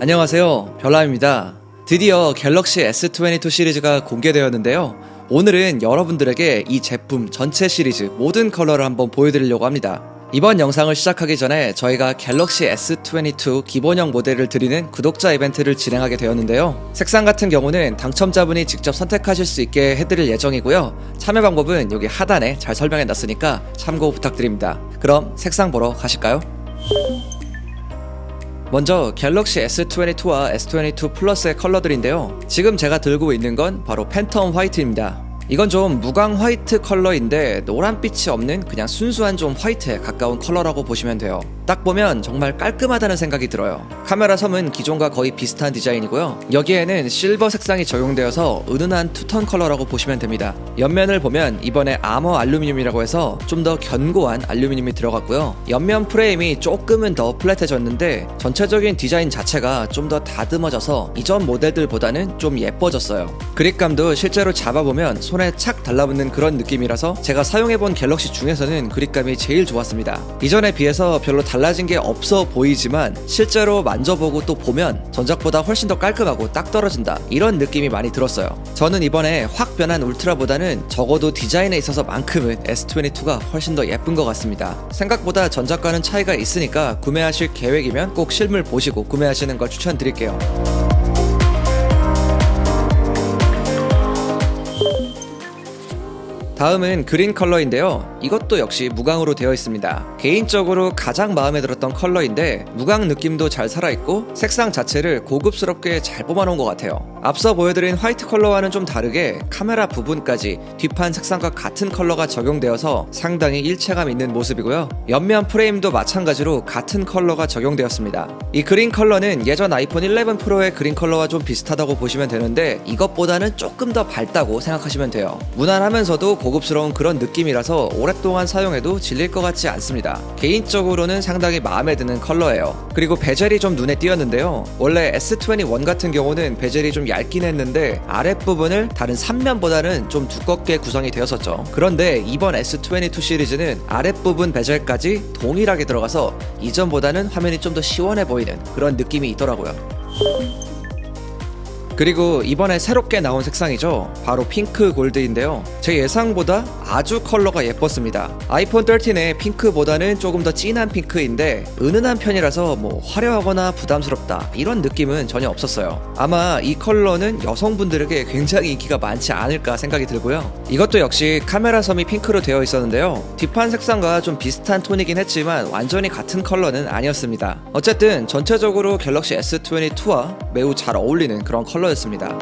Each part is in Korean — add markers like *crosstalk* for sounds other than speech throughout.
안녕하세요. 별남입니다. 드디어 갤럭시 S22 시리즈가 공개되었는데요. 오늘은 여러분들에게 이 제품 전체 시리즈 모든 컬러를 한번 보여드리려고 합니다. 이번 영상을 시작하기 전에 저희가 갤럭시 S22 기본형 모델을 드리는 구독자 이벤트를 진행하게 되었는데요. 색상 같은 경우는 당첨자분이 직접 선택하실 수 있게 해드릴 예정이고요. 참여 방법은 여기 하단에 잘 설명해 놨으니까 참고 부탁드립니다. 그럼 색상 보러 가실까요? 먼저 갤럭시 S22와 S22 플러스의 컬러들인데요. 지금 제가 들고 있는 건 바로 팬텀 화이트입니다. 이건 좀 무광 화이트 컬러인데 노란빛이 없는 그냥 순수한 좀 화이트에 가까운 컬러라고 보시면 돼요. 딱 보면 정말 깔끔하다는 생각이 들어요. 카메라 섬은 기존과 거의 비슷한 디자인이고요. 여기에는 실버 색상이 적용되어서 은은한 투톤 컬러라고 보시면 됩니다. 옆면을 보면 이번에 아머 알루미늄이라고 해서 좀 더 견고한 알루미늄이 들어갔고요. 옆면 프레임이 조금은 더 플랫해졌는데 전체적인 디자인 자체가 좀 더 다듬어져서 이전 모델들보다는 좀 예뻐졌어요. 그립감도 실제로 잡아보면 손에 착 달라붙는 그런 느낌이라서 제가 사용해본 갤럭시 중에서는 그립감이 제일 좋았습니다. 이전에 비해서 별로 달 라진 게 없어 보이지만 실제로 만져보고 또 보면 전작보다 훨씬 더 깔끔하고 딱 떨어진다 이런 느낌이 많이 들었어요. 저는 이번에 확 변한 울트라보다는 적어도 디자인에 있어서만큼은 S22가 훨씬 더 예쁜 것 같습니다. 생각보다 전작과는 차이가 있으니까 구매하실 계획이면 꼭 실물 보시고 구매하시는 걸 추천드릴게요. 다음은 그린 컬러인데요. 이것도 역시 무광으로 되어 있습니다. 개인적으로 가장 마음에 들었던 컬러인데 무광 느낌도 잘 살아있고 색상 자체를 고급스럽게 잘 뽑아놓은 것 같아요. 앞서 보여드린 화이트 컬러와는 좀 다르게 카메라 부분까지 뒷판 색상과 같은 컬러가 적용되어서 상당히 일체감 있는 모습이고요. 옆면 프레임도 마찬가지로 같은 컬러가 적용되었습니다. 이 그린 컬러는 예전 아이폰 11 프로의 그린 컬러와 좀 비슷하다고 보시면 되는데 이것보다는 조금 더 밝다고 생각하시면 돼요. 무난하면서도 고급스러운 그런 느낌이라서 오랫동안 사용해도 질릴 것 같지 않습니다. 개인적으로는 상당히 마음에 드는 컬러예요. 그리고 베젤이 좀 눈에 띄었는데요. 원래 S21 같은 경우는 베젤이 좀 얇긴 했는데 아랫부분을 다른 3면보다는 좀 두껍게 구성이 되었었죠. 그런데 이번 S22 시리즈는 아랫부분 베젤까지 동일하게 들어가서 이전보다는 화면이 좀 더 시원해 보이는 그런 느낌이 있더라고요. 그리고 이번에 새롭게 나온 색상이죠. 바로 핑크 골드인데요. 제 예상보다 아주 컬러가 예뻤습니다. 아이폰 13의 핑크보다는 조금 더 진한 핑크인데 은은한 편이라서 뭐 화려하거나 부담스럽다 이런 느낌은 전혀 없었어요. 아마 이 컬러는 여성분들에게 굉장히 인기가 많지 않을까 생각이 들고요. 이것도 역시 카메라 섬이 핑크로 되어 있었는데요. 뒷판 색상과 좀 비슷한 톤이긴 했지만 완전히 같은 컬러는 아니었습니다. 어쨌든 전체적으로 갤럭시 S22와 매우 잘 어울리는 그런 컬러 였습니다.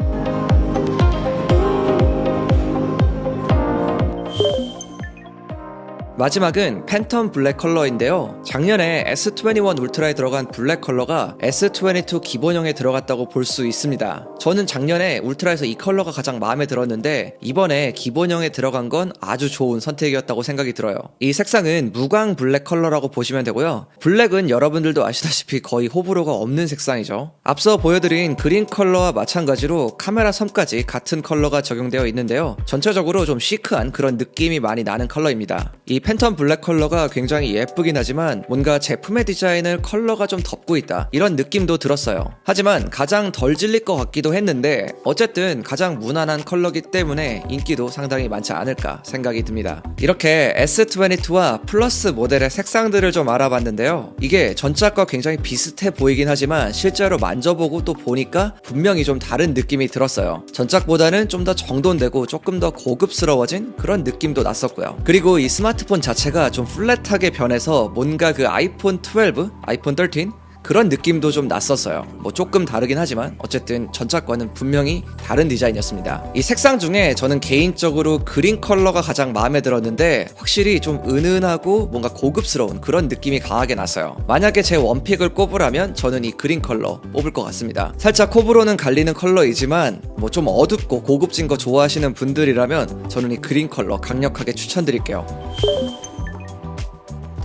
마지막은 팬텀 블랙 컬러인데요. 작년에 S21 울트라에 들어간 블랙 컬러가 S22 기본형에 들어갔다고 볼 수 있습니다. 저는 작년에 울트라에서 이 컬러가 가장 마음에 들었는데 이번에 기본형에 들어간 건 아주 좋은 선택이었다고 생각이 들어요. 이 색상은 무광 블랙 컬러라고 보시면 되고요. 블랙은 여러분들도 아시다시피 거의 호불호가 없는 색상이죠. 앞서 보여드린 그린 컬러와 마찬가지로 카메라 섬까지 같은 컬러가 적용되어 있는데요. 전체적으로 좀 시크한 그런 느낌이 많이 나는 컬러입니다. 이 팬텀 블랙 컬러가 굉장히 예쁘긴 하지만 뭔가 제품의 디자인을 컬러가 좀 덮고 있다 이런 느낌도 들었어요. 하지만 가장 덜 질릴 것 같기도 했는데 어쨌든 가장 무난한 컬러기 때문에 인기도 상당히 많지 않을까 생각이 듭니다. 이렇게 S22와 플러스 모델의 색상들을 좀 알아봤는데요. 이게 전작과 굉장히 비슷해 보이긴 하지만 실제로 만져보고 또 보니까 분명히 좀 다른 느낌이 들었어요. 전작보다는 좀 더 정돈되고 조금 더 고급스러워진 그런 느낌도 났었고요. 그리고 이 스마트폰 자체가 좀 플랫하게 변해서 뭔가 그 아이폰 12, 아이폰 13 그런 느낌도 좀 났었어요. 뭐 조금 다르긴 하지만 어쨌든 전작과는 분명히 다른 디자인이었습니다. 이 색상 중에 저는 개인적으로 그린 컬러가 가장 마음에 들었는데 확실히 좀 은은하고 뭔가 고급스러운 그런 느낌이 강하게 났어요. 만약에 제 원픽을 꼽으라면 저는 이 그린 컬러 뽑을 것 같습니다. 살짝 호불호는 갈리는 컬러이지만 뭐 좀 어둡고 고급진 거 좋아하시는 분들이라면 저는 이 그린 컬러 강력하게 추천드릴게요.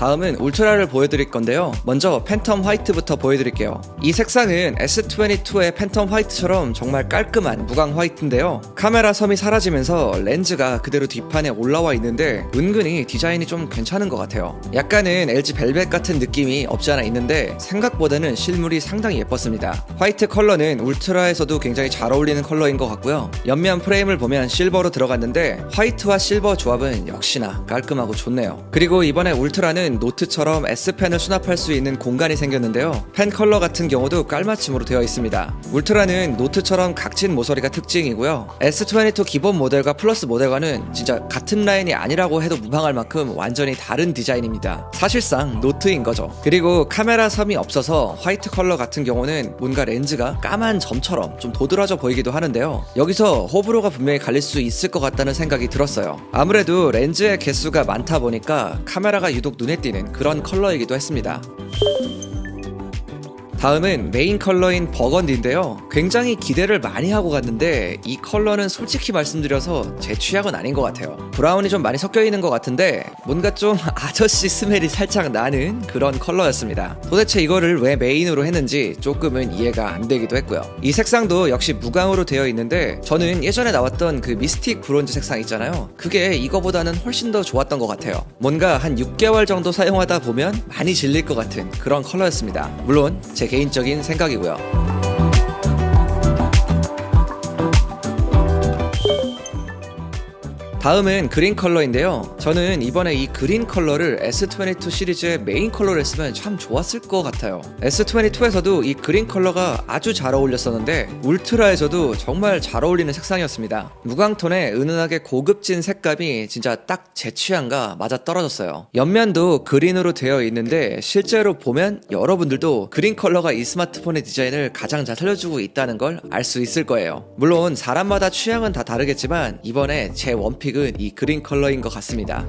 다음은 울트라를 보여드릴 건데요. 먼저 팬텀 화이트부터 보여드릴게요. 이 색상은 S22의 팬텀 화이트처럼 정말 깔끔한 무광 화이트인데요. 카메라 섬이 사라지면서 렌즈가 그대로 뒷판에 올라와 있는데 은근히 디자인이 좀 괜찮은 것 같아요. 약간은 LG 벨벳 같은 느낌이 없지 않아 있는데 생각보다는 실물이 상당히 예뻤습니다. 화이트 컬러는 울트라에서도 굉장히 잘 어울리는 컬러인 것 같고요. 옆면 프레임을 보면 실버로 들어갔는데 화이트와 실버 조합은 역시나 깔끔하고 좋네요. 그리고 이번에 울트라는 노트처럼 S펜을 수납할 수 있는 공간이 생겼는데요. 펜 컬러 같은 경우도 깔맞춤으로 되어 있습니다. 울트라는 노트처럼 각진 모서리가 특징이고요. S22 기본 모델과 플러스 모델과는 진짜 같은 라인이 아니라고 해도 무방할 만큼 완전히 다른 디자인입니다. 사실상 노트인 거죠. 그리고 카메라 섬이 없어서 화이트 컬러 같은 경우는 뭔가 렌즈가 까만 점처럼 좀 도드라져 보이기도 하는데요. 여기서 호불호가 분명히 갈릴 수 있을 것 같다는 생각이 들었어요. 아무래도 렌즈의 개수가 많다 보니까 카메라가 유독 눈에 띄는 그런 컬러이기도 했습니다. 다음은 메인 컬러인 버건디인데요. 굉장히 기대를 많이 하고 갔는데 이 컬러는 솔직히 말씀드려서 제 취향은 아닌 것 같아요. 브라운이 좀 많이 섞여 있는 것 같은데 뭔가 좀 *laughs* 아저씨 스멜이 살짝 나는 그런 컬러였습니다. 도대체 이거를 왜 메인으로 했는지 조금은 이해가 안 되기도 했고요. 이 색상도 역시 무광으로 되어 있는데 저는 예전에 나왔던 그 미스틱 브론즈 색상 있잖아요. 그게 이거보다는 훨씬 더 좋았던 것 같아요. 뭔가 한 6개월 정도 사용하다 보면 많이 질릴 것 같은 그런 컬러였습니다. 물론 제 개인적인 생각이고요. 다음은 그린 컬러인데요. 저는 이번에 이 그린 컬러를 S22 시리즈의 메인 컬러로 했으면 참 좋았을 것 같아요. S22에서도 이 그린 컬러가 아주 잘 어울렸었는데 울트라에서도 정말 잘 어울리는 색상이었습니다. 무광톤에 은은하게 고급진 색감이 진짜 딱 제 취향과 맞아 떨어졌어요. 옆면도 그린으로 되어 있는데 실제로 보면 여러분들도 그린 컬러가 이 스마트폰의 디자인을 가장 잘 살려주고 있다는 걸 알 수 있을 거예요. 물론 사람마다 취향은 다 다르겠지만 이번에 제 원픽 픽은 이 그린 컬러인 것 같습니다.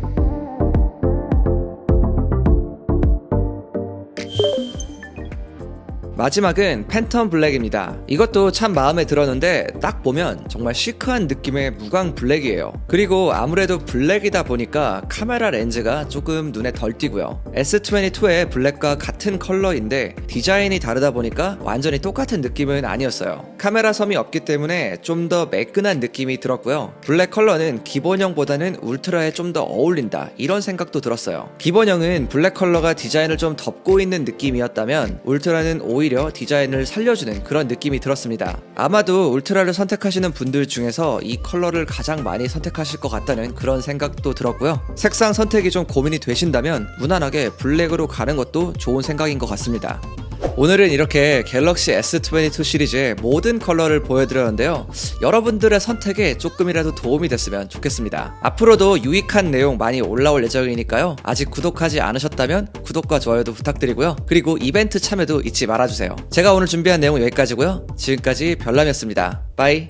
마지막은 팬텀 블랙입니다. 이것도 참 마음에 들었는데 딱 보면 정말 시크한 느낌의 무광 블랙이에요. 그리고 아무래도 블랙이다 보니까 카메라 렌즈가 조금 눈에 덜 띄고요. S22의 블랙과 같은 컬러인데 디자인이 다르다 보니까 완전히 똑같은 느낌은 아니었어요. 카메라 섬이 없기 때문에 좀 더 매끈한 느낌이 들었고요. 블랙 컬러는 기본형보다는 울트라에 좀 더 어울린다 이런 생각도 들었어요. 기본형은 블랙 컬러가 디자인을 좀 덮고 있는 느낌이었다면 울트라는 오히려 디자인을 살려주는 그런 느낌이 들었습니다. 아마도 울트라를 선택하시는 분들 중에서 이 컬러를 가장 많이 선택하실 것 같다는 그런 생각도 들었고요. 색상 선택이 좀 고민이 되신다면 무난하게 블랙으로 가는 것도 좋은 생각 인 것 같습니다. 오늘은 이렇게 갤럭시 S22 시리즈의 모든 컬러를 보여드렸는데요. 여러분들의 선택에 조금이라도 도움이 됐으면 좋겠습니다. 앞으로도 유익한 내용 많이 올라올 예정이니까요. 아직 구독하지 않으셨다면 구독과 좋아요도 부탁드리고요. 그리고 이벤트 참여도 잊지 말아주세요. 제가 오늘 준비한 내용은 여기까지고요. 지금까지 별남이었습니다. 빠이.